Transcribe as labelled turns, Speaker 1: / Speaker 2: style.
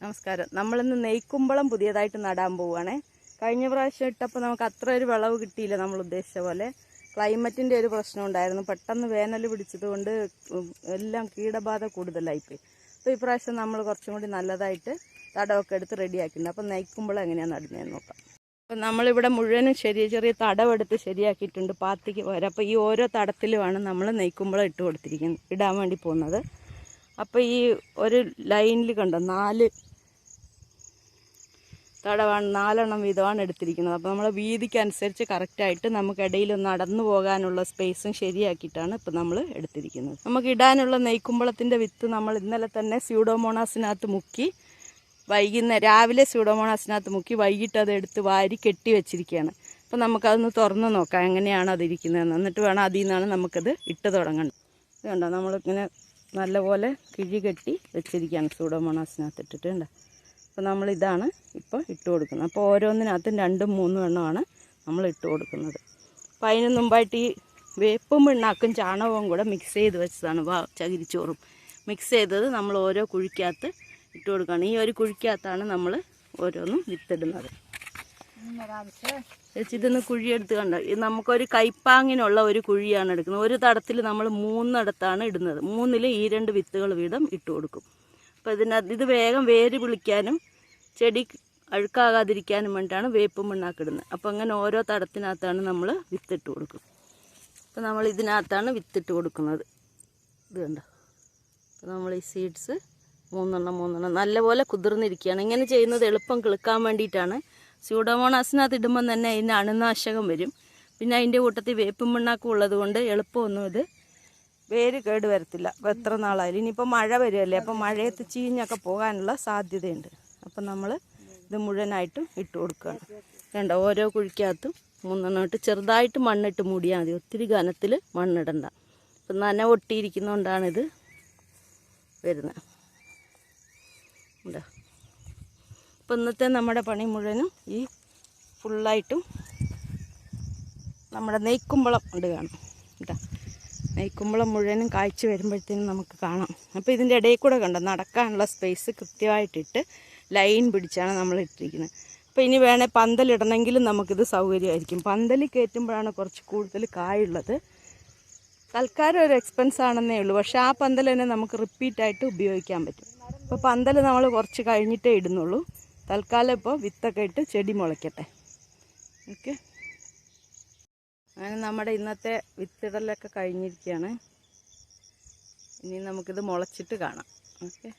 Speaker 1: നമസ്കാരം. നമ്മളിന്ന് നെയ്ക്കുമ്പളം പുതിയതായിട്ട് നടാൻ പോവുകയാണേ. കഴിഞ്ഞ പ്രാവശ്യം ഇട്ടപ്പോൾ നമുക്ക് അത്ര ഒരു വിളവ് കിട്ടിയില്ല നമ്മൾ ഉദ്ദേശിച്ച പോലെ. ക്ലൈമറ്റിന്റെ ഒരു പ്രശ്നം ഉണ്ടായിരുന്നു. പെട്ടെന്ന് വേനൽ പിടിച്ചതുകൊണ്ട് എല്ലാം കീടബാധ കൂടുതലായിപ്പോയി അപ്പോൾ ഈ പ്രാവശ്യം നമ്മൾ കുറച്ചും കൂടി നല്ലതായിട്ട് തടമൊക്കെ എടുത്ത് റെഡിയാക്കിയിട്ടുണ്ട്. അപ്പോൾ നെയ്ക്കുമ്പളം എങ്ങനെയാണ് നടുന്നതെന്ന് നോക്കാം. അപ്പം നമ്മളിവിടെ മുഴുവനും ചെറിയ ചെറിയ തടവെടുത്ത് ശരിയാക്കിയിട്ടുണ്ട്. പാത്തിക്ക് പോരാ അപ്പോൾ ഈ ഓരോ തടത്തിലുമാണ് നമ്മൾ നെയ്ക്കുമ്പളം ഇട്ട് കൊടുത്തിരിക്കുന്നത് ഇടാൻ വേണ്ടി പോകുന്നത്. അപ്പോൾ ഈ ഒരു ലൈനിൽ കണ്ടോ നാല് തടവാണ് നാലെണ്ണം വീതമാണ് എടുത്തിരിക്കുന്നത്. അപ്പോൾ നമ്മൾ വീതിക്കനുസരിച്ച് കറക്റ്റായിട്ട് നമുക്കിടയിൽ നടന്നു പോകാനുള്ള സ്പേസും ശരിയാക്കിയിട്ടാണ് ഇപ്പോൾ നമ്മൾ എടുത്തിരിക്കുന്നത്. നമുക്ക് ഇടാനുള്ള നെയ്ക്കുമ്പളത്തിന്റെ വിത്ത് നമ്മൾ ഇന്നലെ തന്നെ സ്യൂഡോമോണാസിനകത്ത് മുക്കി വൈകുന്നേരം രാവിലെ സ്യൂഡോമോണാസിനകത്ത് മുക്കി വൈകിട്ട് അത് എടുത്ത് വാരി കെട്ടി വെച്ചിരിക്കുകയാണ് അപ്പോൾ നമുക്കതൊന്ന് തുറന്ന് നോക്കാം എങ്ങനെയാണ് അതിരിക്കുന്നതെന്ന്. എന്നിട്ട് വേണം അതിൽ നിന്നാണ് നമുക്കത് ഇട്ട് തുടങ്ങേണ്ടത് ഇത് കണ്ടോ നമ്മളിങ്ങനെ നല്ലപോലെ കിഴി കെട്ടി വെച്ചിരിക്കുകയാണ്. സൂഡോമോണാസിനകത്ത് ഇട്ടിട്ടുണ്ട് അപ്പോൾ നമ്മളിതാണ് ഇപ്പോൾ ഇട്ട് കൊടുക്കുന്നത്. അപ്പോൾ ഓരോന്നിനകത്തും രണ്ടും മൂന്നും എണ്ണമാണ് നമ്മൾ ഇട്ട് കൊടുക്കുന്നത്. അപ്പോൾ അതിന് മുമ്പായിട്ട് ഈ വേപ്പും പിണ്ണാക്കും ചാണകവും കൂടെ മിക്സ് ചെയ്ത് വെച്ചതാണ് വാ ചകിരിച്ചോറും. മിക്സ് ചെയ്തത് നമ്മൾ ഓരോ കുഴിക്കകത്ത് ഇട്ട് കൊടുക്കുകയാണ്. ഈ ഒരു കുഴിക്കകത്താണ് നമ്മൾ ഓരോന്നും വിത്തിടുന്നത്. ചേച്ചി ഇതൊന്ന് കുഴിയെടുത്ത് കണ്ട? ഇത് നമുക്കൊരു കൈപ്പാങ്ങിനുള്ള ഒരു കുഴിയാണ് എടുക്കുന്നത്. ഒരു തടത്തിൽ നമ്മൾ മൂന്നിടത്താണ് ഇടുന്നത്. മൂന്നിൽ ഈ രണ്ട് വിത്തുകൾ വീതം ഇട്ട് കൊടുക്കും. അപ്പോൾ ഇതിനകത്ത് ഇത് വേഗം വേര് വിളിക്കാനും ചെടി അഴുക്കാകാതിരിക്കാനും വേണ്ടിയിട്ടാണ് വേപ്പ് മണ്ണാക്കിടുന്നത് അപ്പോൾ അങ്ങനെ ഓരോ തടത്തിനകത്താണ് നമ്മൾ വിത്തിട്ട് കൊടുക്കും. അപ്പോൾ നമ്മൾ ഇതിനകത്താണ് വിത്തിട്ട് കൊടുക്കുന്നത്. ഇത് കണ്ടോ? അപ്പോൾ നമ്മൾ ഈ സീഡ്സ് മൂന്നെണ്ണം മൂന്നെണ്ണം നല്ലപോലെ കുതിർന്നിരിക്കുകയാണ്. ഇങ്ങനെ ചെയ്യുന്നത് എളുപ്പം കിളുക്കാൻ വേണ്ടിയിട്ടാണ് സ്യൂഡോമോണാസിനകത്ത് ഇടുമ്പം തന്നെ അതിന് അണുനാശകം വരും. പിന്നെ അതിന്റെ കൂട്ടത്തിൽ വേപ്പും പിണ്ണാക്കും ഉള്ളത് കൊണ്ട് എളുപ്പമൊന്നും ഇത് വേര് കേട് വരത്തില്ല. അപ്പോൾ എത്ര നാളായാലും. ഇനിയിപ്പോൾ മഴ വരുമല്ലേ അപ്പോൾ മഴയത്ത് ചീഞ്ഞൊക്കെ പോകാനുള്ള സാധ്യതയുണ്ട്. അപ്പം നമ്മൾ ഇത് മുഴുവനായിട്ടും ഇട്ട് കൊടുക്കുകയാണ്. വേണ്ട ഓരോ കുഴിക്കകത്തും മൂന്നെണ്ണം ഇട്ട് ചെറുതായിട്ട് മണ്ണിട്ട് മൂടിയാൽ മതി. ഒത്തിരി ഘനത്തിൽ മണ്ണിടണ്ട. അപ്പം നന ഒട്ടിയിരിക്കുന്നതുകൊണ്ടാണിത് വരുന്നത്. ഉണ്ടോ? അപ്പം ഇന്നത്തെ നമ്മുടെ പണി മുഴുവനും ഈ ഫുള്ളായിട്ടും നമ്മുടെ നെയ്ക്കുമ്പളം ഉണ്ട് കാണും. കേട്ടോ നെയ്ക്കുമ്പളം മുഴുവനും കാഴ്ച വരുമ്പോഴത്തേനും നമുക്ക് കാണാം. അപ്പോൾ ഇതിന്റെ ഇടയിൽ കൂടെ കണ്ടോ നടക്കാനുള്ള സ്പേസ് കൃത്യമായിട്ടിട്ട് ലൈൻ പിടിച്ചാണ് നമ്മൾ ഇട്ടിരിക്കുന്നത്. അപ്പോൾ ഇനി വേണേൽ പന്തലിടണമെങ്കിലും നമുക്കിത് സൗകര്യമായിരിക്കും. പന്തൽ കയറ്റുമ്പോഴാണ് കുറച്ച് കൂടുതൽ കായുള്ളത്. തൽക്കാലം ഒരു എക്സ്പെൻസ് ആണെന്നേ ഉള്ളൂ. പക്ഷേ ആ പന്തൽ തന്നെ നമുക്ക് റിപ്പീറ്റായിട്ട് ഉപയോഗിക്കാൻ പറ്റും. അപ്പോൾ പന്തൽ നമ്മൾ കുറച്ച് കഴിഞ്ഞിട്ടേ ഇടുന്നുള്ളൂ. തൽക്കാലം ഇപ്പോൾ വിത്തൊക്കെ ഇട്ട് ചെടി മുളയ്ക്കട്ടെ. ഓക്കെ. അങ്ങനെ നമ്മുടെ ഇന്നത്തെ വിത്തിടലൊക്കെ കഴിഞ്ഞിരിക്കുകയാണ്. ഇനി നമുക്കിത് മുളച്ചിട്ട് കാണാം. ഓക്കെ.